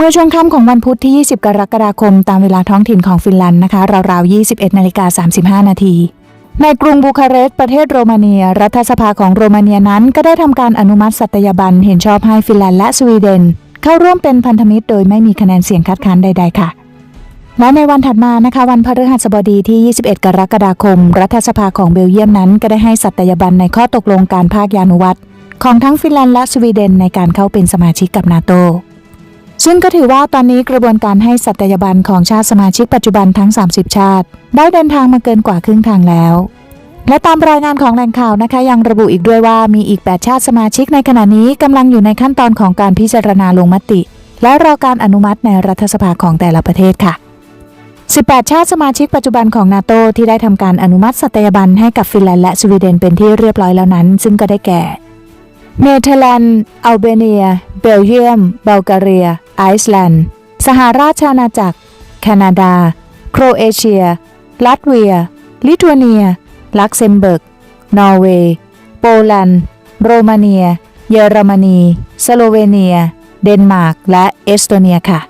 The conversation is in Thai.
เมื่อช่วงค่ำของวันพุธที่ 20 กรกฎาคม ตามเวลาท้องถิ่นของฟินแลนด์นะคะ ราวๆ 21นาฬิกา35 นาทีในกรุงบูคาเรสต์ประเทศโรมาเนีย รัฐสภาของโรมาเนียนั้นก็ได้ทำการอนุมัติสัตยาบันเห็นชอบให้ฟินแลนด์และสวีเดน เข้าร่วมเป็นพันธมิตรโดยไม่มีคะแนนเสียงคัดค้านใด ๆ ค่ะ และในวันถัดมานะคะวันพฤหัสบดีที่ 21 กรกฎาคม รัฐสภาของเบลเยียมนั้น ก็ได้ให้สัตยาบันในข้อตกลงการภาคยานุวัตของทั้งฟินแลนด์และสวีเดนในการเข้าเป็นสมาชิกกับนาโต ซึ่งก็ถือว่าตอนนี้กระบวนการให้สัตยาบันของชาติสมาชิกปัจจุบันทั้ง 30 ชาติ ได้เดินทางมาเกินกว่าครึ่งทางแล้ว และตามรายงานของแหล่งข่าวนะคะ ยังระบุอีกด้วยว่ามีอีก 8 ชาติสมาชิกในขณะนี้กำลังอยู่ในขั้นตอนของการพิจารณาลงมติ และรอการอนุมัติในรัฐสภาของแต่ละประเทศค่ะ 18 ชาติสมาชิกปัจจุบันของนาโตที่ได้ทำการอนุมัติสัตยาบันให้กับฟินแลนด์และสวีเดนเป็นที่เรียบร้อยแล้วนั้น ซึ่งก็ได้แก่เนเธอร์แลนด์อัลเบเนีย เบลเยียม บัลแกเรีย ไอซ์แลนด์ สหราชอาณาจักร แคนาดา โครเอเชีย ลัตเวีย ลิทัวเนีย ลักเซมเบิร์ก นอร์เวย์ โปแลนด์ โรมาเนีย เยอรมนี สโลเวเนีย เดนมาร์ก และเอสโตเนียค่ะ